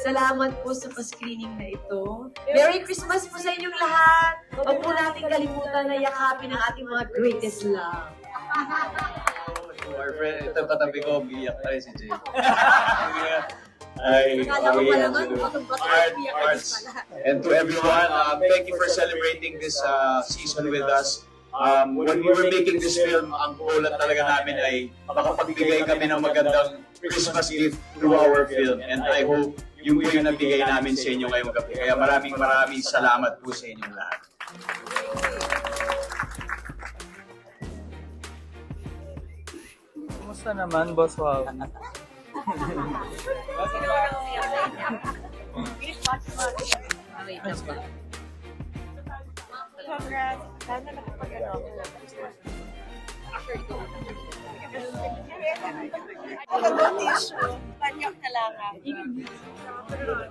salamat po sa pa-screening na ito. Merry Christmas po sa inyong lahat. Huwag po natin kalimutan na yakapin ang ating mga greatest love. Our friend, ito katabi ko, biyak pa rin si Jay. Ay, Akala ko okay, pa yan, naman, siguro. bakit Art, arts. And to everyone, um, thank you for celebrating this uh, season with us. Um, when we were making this film, ang goal lang talaga namin ay makapagbigay kami ng magandang Christmas gift through our film. And I hope yung po yung nabigay namin sa inyo ngayong gabi. Kaya maraming maraming salamat po sa inyong lahat. Kumusta naman, Boss Wow? Sana nakapag ano ako. After ito. Ang gawin issue. Panyak na lang ako. Hello.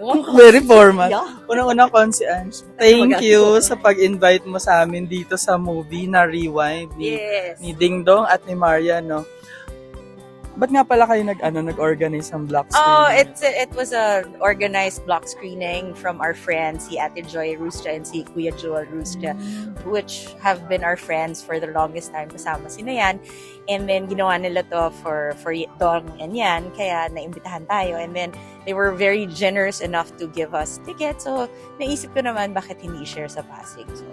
Very formal. Unang-una, Consi Ange. Thank you sa pag-invite mo sa amin dito sa movie na Rewind ni, Yes. ni Ding Dong at ni Maria, no? Ba't nga pala kayo nag, ano, nag-organize ng block Oh, screening? it's it was a organized block screening from our friends, si Ate Joy Rustia and si Kuya Joel Rustia, which have been our friends for the longest time kasama si Nayan. And then ginawa nila to for for Dong and Yan, kaya naimbitahan tayo. And then they were very generous enough to give us tickets. So naisip ko naman bakit hindi share sa Pasig. So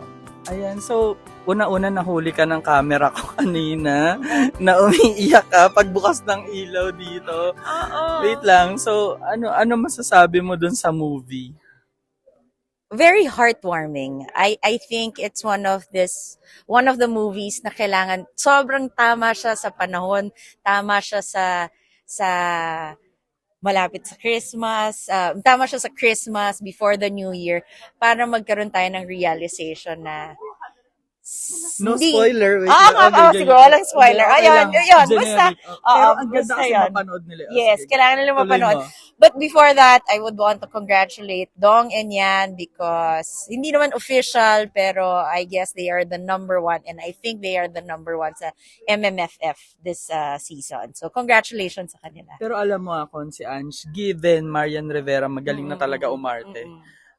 Ayan, so, una-una nahuli ka ng camera ko kanina na umiiyak ka pagbukas ng ilaw dito. Oo. Wait lang, so, ano ano masasabi mo dun sa movie? very heartwarming. I I think it's one of this one of the movies na kailangan sobrang tama siya sa panahon, tama siya sa sa malapit sa Christmas, uh, tama siya sa Christmas before the New Year para magkaroon tayo ng realization na No hindi- spoiler. Wait Ah, ah, Okay, ah, okay. siguro, walang spoiler. Okay Ayun, ayun, basta, Oh, oo, Pero ang ganda basta kasi yun. mapanood nila. Oh, Yes, sige. kailangan nila Tuloy mapanood. mo. But before that, I would want to congratulate Dong and Yan because hindi naman official, pero I guess they are the number one and I think they are the number one sa MMFF this uh, season. So congratulations sa kanila. Pero alam mo ako, si Ange, given Marian Rivera, magaling na talaga umarte.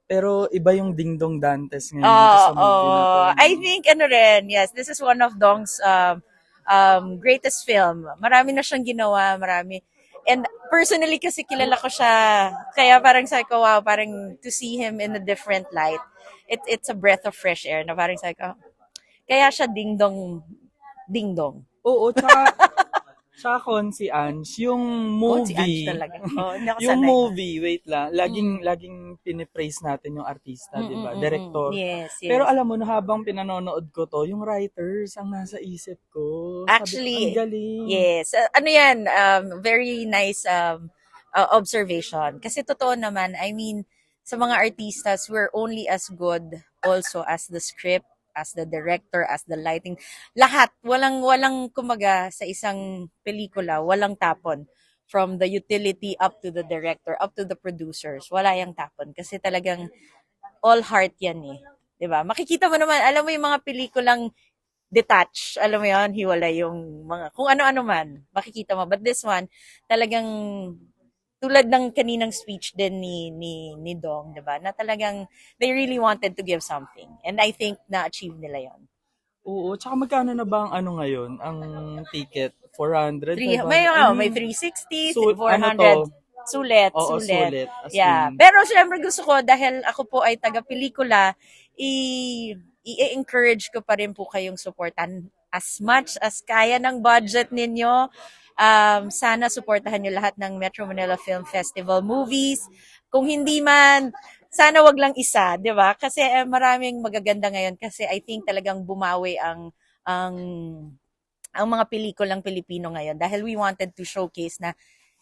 Pero iba yung Dingdong Dantes ngayon Oh, sa movie na to. oh, I think ano rin, yes, this is one of Dong's um, um, greatest film. Marami na siyang ginawa, marami. And personally kasi kilala ko siya, kaya parang sabi ko, wow, parang to see him in a different light, it, it's a breath of fresh air na parang sabi ko, kaya siya ding-dong, ding-dong. Oo, tsaka, tsaka kon si Ange, yung Oh, si Ange movie, talaga. Oh, yung movie, wait lang, laging, laging pinipraise natin yung artista, di ba? Mm, mm, mm, Director. mm. Yes, yes. Pero alam mo habang pinanonood ko to, yung writers ang nasa isip ko. Sabi Actually, ang galing. Yes. Uh, ano yan, um, very nice um, uh, observation. Kasi totoo naman, I mean, sa mga artistas, we're only as good also as the script, as the director, as the lighting. Lahat. Walang, walang kumaga sa isang pelikula, walang tapon. From the utility up to the director, up to the producers. Wala yung tapon. Kasi talagang all heart yan eh. ba? Makikita mo naman, alam mo yung mga pelikulang detach, alam mo yon hiwalay yung mga, kung ano-ano man, makikita mo. But this one, talagang, tulad ng kaninang speech din ni, ni, ni Dong, di ba? Na talagang, they really wanted to give something. And I think na-achieve nila yon Oo, tsaka magkano na ba ang ano ngayon, ang ticket? 400? Three, 500? may, oh, may 360, so, 400. ano to? Sulit, Oo, sulit. sulit. Yeah. in, Pero syempre gusto ko, dahil ako po ay taga-pelikula, i- i-encourage ko pa rin po kayong supportan as much as kaya ng budget ninyo. Um, sana supportahan nyo lahat ng Metro Manila Film Festival movies. Kung hindi man, sana wag lang isa, di ba? Kasi eh, maraming magaganda ngayon kasi I think talagang bumawi ang ang ang mga pelikulang Pilipino ngayon dahil we wanted to showcase na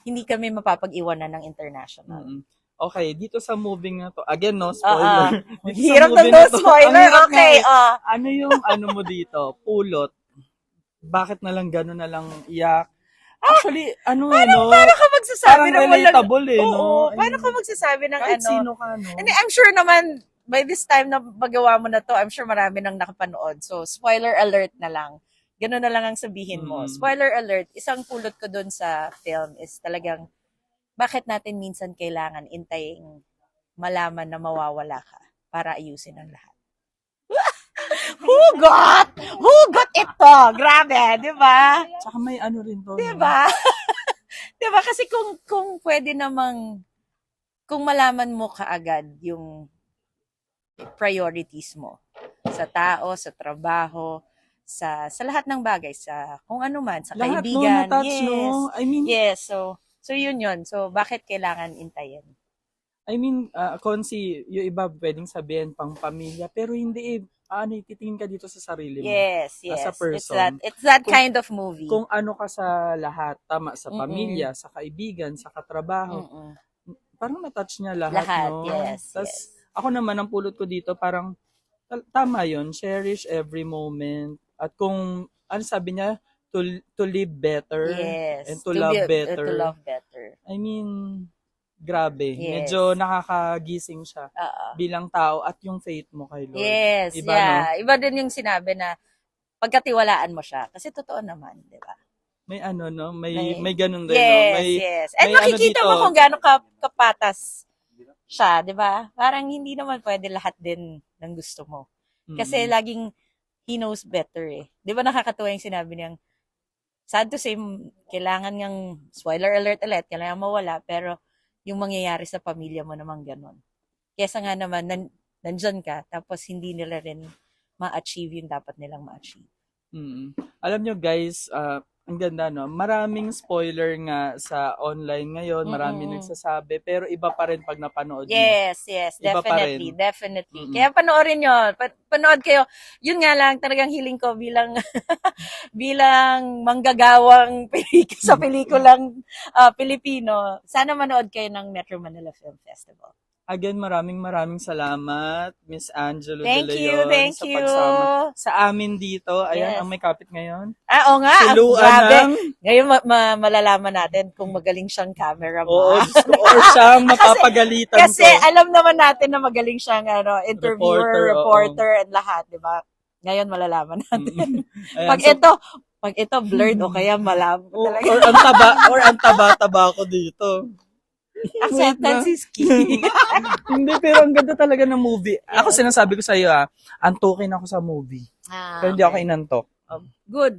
hindi kami mapapag-iwanan ng international. mm Okay, dito sa movie na to, again no, spoiler. Sa Hirap movie no to, spoiler. hirap Okay, oh. Ano yung ano mo dito? Pulot. Bakit na lang gano'n na lang iyak? Actually, ano eh, no? Paano ka magsasabi Parang ng walang... relatable eh, no? Oo, I paano ka magsasabi ng Kahit ano? sino ka, no? And I'm sure naman, by this time na magawa mo na to, I'm sure marami nang nakapanood. So, spoiler alert na lang. Ganun na lang ang sabihin mo. Mm. Spoiler alert, isang pulot ko dun sa film is talagang, bakit natin minsan kailangan intayin malaman na mawawala ka para ayusin ang lahat. Hugot! Hugot ito! Grabe, di ba? Tsaka may ano rin to. Di ba? Di ba? Kasi kung, kung pwede namang, kung malaman mo kaagad yung priorities mo sa tao, sa trabaho, sa sa lahat ng bagay, sa kung ano man, sa Lahat kaibigan. no, yes. no? I mean, Yes, so so yun yun. So bakit kailangan intayin? I mean, uh, Konsi, yung iba pwedeng sabihin pang pamilya, pero hindi eh, ano, titingin ka dito sa sarili mo. Yes, yes. As a It's person. that it's that Kung- kind of movie. Kung ano ka sa lahat, tama, sa Mm-mm. pamilya, sa kaibigan, sa katrabaho, Mm-mm. parang na-touch niya lahat, Lahat, no? yes, Tas, yes. ako naman, ang pulot ko dito, parang, tama yon cherish every moment. At kung, ano sabi niya, to, to live better. Yes. and to love be- better. To love better. I mean, grabe. Yes. Medyo nakakagising siya Oo. bilang tao at yung faith mo kay Lord. Yes, Iba, yeah. Iba din yung sinabi na pagkatiwalaan mo siya. Kasi totoo naman, di ba? May ano, no? May, May- may ganun din, Yes, no? May, yes. And may ano makikita dito. mo kung gaano ka, kapatas siya, di ba? Parang hindi naman pwede lahat din ng gusto mo. Kasi Mm. laging he knows better eh. Di ba nakakatuwa yung sinabi niyang, sad to say, kailangan niyang, spoiler alert ulit, kailangan mawala, pero yung mangyayari sa pamilya mo naman ganun. Kesa nga naman, nan, nandyan ka, tapos hindi nila rin ma-achieve yung dapat nilang ma-achieve. Mm. Alam nyo guys, ah, ang ganda no, maraming spoiler nga sa online ngayon, maraming Mm-mm. nagsasabi, pero iba pa rin pag napanood mo. Yes, yes, Iba definitely, definitely. Mm-mm. Kaya panoorin nyo, pa- panood kayo. Yun nga lang, talagang hiling ko bilang bilang manggagawang pelik- sa pelikulang ah, Pilipino. Sana manood kayo ng Metro Manila Film Festival. Again, maraming maraming salamat, Miss Angelo Thank De you, Leon, thank sa you. pagsama sa amin dito. Ayan, Yes. ang may kapit ngayon. Ah, oo nga, Siluan grabe. ng, Ngayon ma- ma- malalaman natin kung magaling siyang cameraman. oo, Diyos ko, or siyang mapapagalitan Kasi ko. alam naman natin na magaling siyang ano, interviewer, Reporter, oo. reporter, and lahat, di ba? Ngayon malalaman natin. Ayan, pag so- ito, pag ito blurred o kaya malabo or, or ang taba, or ang taba-taba ko dito. Acceptance is key. Hindi, pero ang ganda talaga ng movie. Ako sinasabi ko sa iyo ah, antukin ako sa movie. Ah, Pero hindi ako inantok. Good.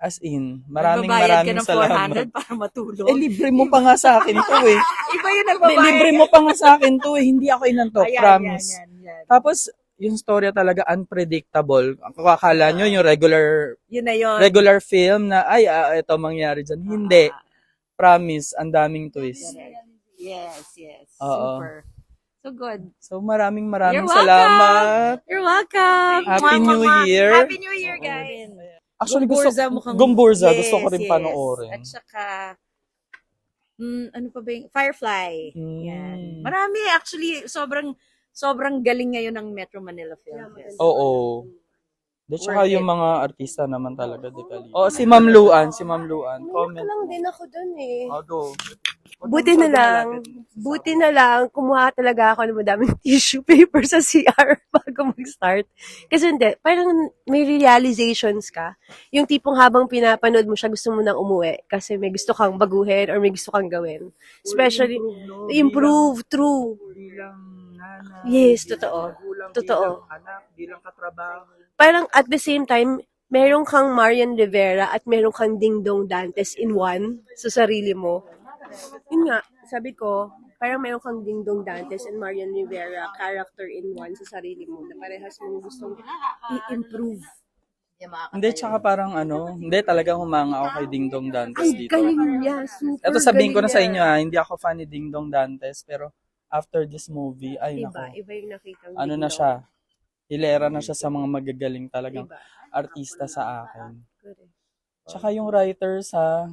As in, maraming Nagbabayad ka maraming ng salamat. 400 para matulog. Eh, libre mo pa nga sa akin to eh. Iba yung Hindi, nagbabayad. libre mo pa nga sa akin to eh. Hindi ako inantok, Ayan, promise. Yan, yan, yan. Tapos, yung storya talaga unpredictable. Ang kakala nyo, yung regular Yun na yun. regular film na, ay, ah, ito mangyari dyan. Hindi. Promise, ang daming twist. Yes, yes. Oo. Super. So good. So, maraming maraming You're welcome. salamat. You're welcome. Happy Mwah, New mwah, mwah. Year. Happy New Year, guys. Actually, gusto, Gumburza mukhang- Gumburza, Yes, gusto ko rin yes. panoorin. At saka, mm, ano pa ba yung, Firefly. Mm. Yan. Marami, actually, sobrang, sobrang galing ngayon ng Metro Manila Film Fest. Oo. De, tsaka Worth yung it. mga artista naman talaga, di ka Oh, si Ma'am Luan, si Ma'am Luan. Comment Comment. lang din ako dun eh. Oh. Huwag Buti na lang, buti na lang, kumuha talaga ako ng madaming tissue paper sa CR bago mag-start. Kasi hindi, parang may realizations ka. Yung tipong habang pinapanood mo siya, gusto mo nang umuwi kasi may gusto kang baguhin or may gusto kang gawin. Especially, Improve, no? improve, true. Bilang, bilang nanay. Yes, totoo. Totoo. Bilang anak, bilang katrabaho. Parang at the same time, meron kang Marian Rivera at meron kang Dingdong Dantes in one sa sarili mo. Yun nga, sabi ko, parang meron kang Dingdong Dantes and Marian Rivera character in one sa sarili mo na parehas mong gustong i-improve. Hindi, tsaka parang ano, hindi talagang humanga ako kay Ding Dong Dantes Ang dito. galing niya, super Ito sabihin ko na sa inyo ha, hindi ako fan ni Ding Dong Dantes, pero after this movie, ay Iba, nako, iba yung nakita ano na siya, hilera na siya sa mga magagaling talagang Iba. artista sa akin. Tsaka yung writers ha,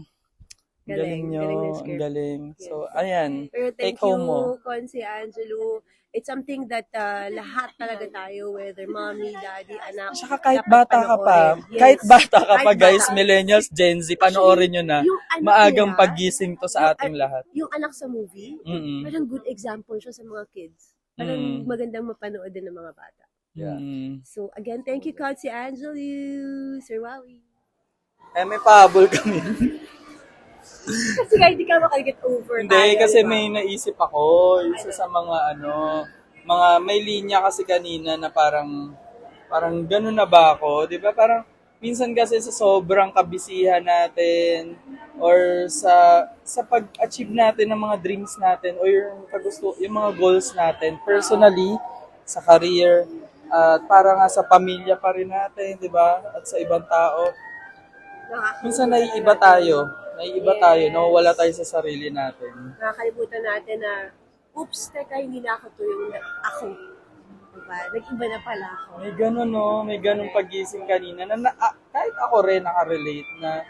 Galing, galing nyo, galing ng galing. So, ayan, Pero thank take home mo. you, Consi Angelo. It's something that uh, lahat talaga tayo, whether mommy, daddy, anak. Tsaka kahit bata ka pa. Yes. kahit bata ka pa guys, bata. millennials, Gen Z, panoorin nyo na. Maagang nila, pagising to sa ating yung- lahat. Yung anak sa movie, Mm-mm. parang good example siya sa mga kids. Parang Mm. magandang mapanood din ng mga bata. Mm. So, again, thank you, Consi Angelo, Sir Wowie. Eh, may pahabol kami. Kasi nga hindi ka makaget over. Hindi, tayo, kasi diba? may naisip ako. Isa sa mga ano, mga may linya kasi kanina na parang, parang ganun na ba ako? Di ba? Parang, minsan kasi sa sobrang kabisihan natin or sa sa pag-achieve natin ng mga dreams natin or yung kagusto, yung mga goals natin personally sa career at para nga sa pamilya pa rin natin, di ba? At sa ibang tao. Minsan naiiba tayo. Naiiba tayo. Nawawala tayo sa sarili natin. nakakalimutan natin na, oops, teka, hindi na ako to yung na- ako. Diba? Nag-iba na pala ako. May ganun, no? May ganun pagising kanina na, na ah, kahit ako rin nakarelate na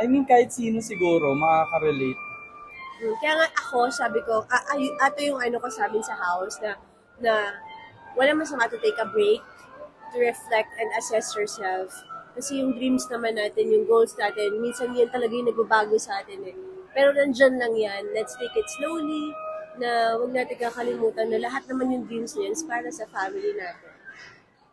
I mean, kahit sino siguro makaka-relate. Hmm, Kaya nga ako, sabi ko, ah, ay, ato yung ano ko sa amin sa house na, na wala masama to take a break, to reflect and assess yourself. Kasi yung dreams naman natin, yung goals natin, minsan yan talaga yung nagbabago sa atin eh. Pero nandyan lang yan. Let's take it slowly, na huwag natin kakalimutan na lahat naman yung dreams niyan is para sa family natin.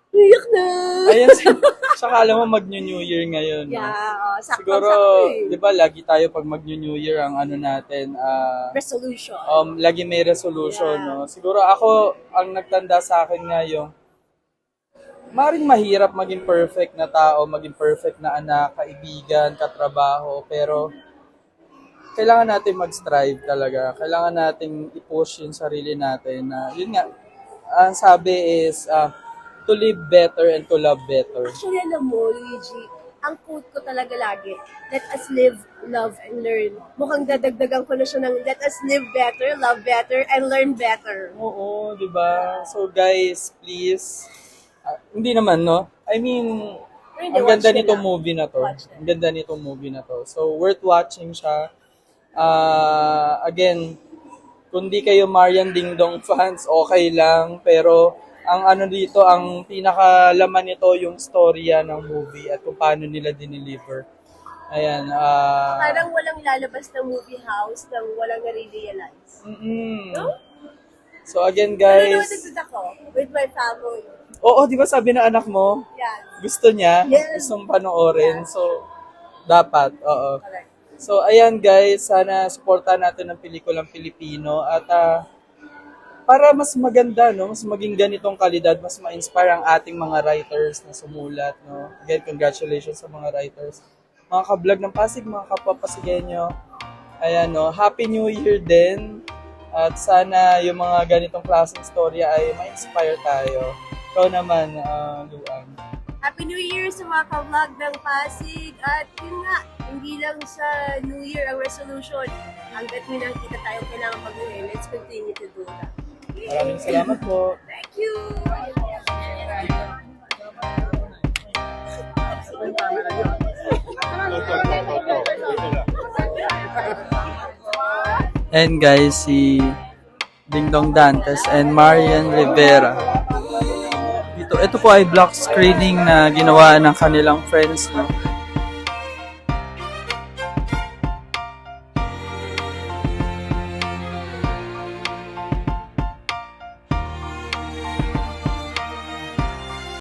Iyak na! Ayan, saka alam mo mag-New Year ngayon. no? Yeah, oh, sakto, Siguro, sakto eh. di ba, lagi tayo pag mag-New Year ang ano natin, ah, Resolution. um, lagi may resolution, Yeah. no? Siguro ako, ang nagtanda sa akin nga yung, maring mahirap maging perfect na tao, maging perfect na anak, kaibigan, katrabaho, pero kailangan natin mag-strive talaga. Kailangan natin i-push yung sarili natin na, yun nga, ang sabi is, ah, to live better and to love better. Actually, alam mo, Luigi, ang quote ko talaga lagi, let us live, love, and learn. Mukhang dadagdagan ko na siya ng let us live better, love better, and learn better. Oo, di ba? So guys, please, ah, hindi naman, no? I mean, Hindi, ang watch ganda nila. nitong movie na to. Watch nila. Ang ganda nitong movie na to. So, worth watching siya. Ah, again, kung di kayo Marian Dingdong fans, okay lang. Pero, ang ano dito, ang pinakalaman nito yung storya ng movie at kung paano nila dineliver. Ayan. ah Parang walang lalabas ng movie house nang walang nare-realize. mm-mm. So, again, Nanonood guys. agad ako with my family. Oo, di ba sabi ng anak mo? Yan. gusto niya, Yes. gustong panoorin. So, dapat, oo. Correct. So, ayan guys, sana supportahan natin ang pelikulang Pilipino at ah, para mas maganda, no? Mas maging ganitong kalidad, mas ma-inspire ang ating mga writers na sumulat, no? Again, congratulations sa mga writers. Mga ka-vlog ng Pasig, mga kapwa Pasigenyo. Ayan, no? Happy New Year din. At sana yung mga ganitong klaseng storya ay ma-inspire tayo. Ikaw naman, ah, Luan. Happy New Year sa mga ka-vlog ng Pasig. At yun nga, hindi lang sa New Year ang resolution. Hanggat may nakikita tayo kailangan mag-uwi, let's continue to do that. Maraming salamat po. Thank you! And guys, si Dingdong Dantes and Marian Rivera. Dito, ito po ay block screening na ginawa ng kanilang friends. No?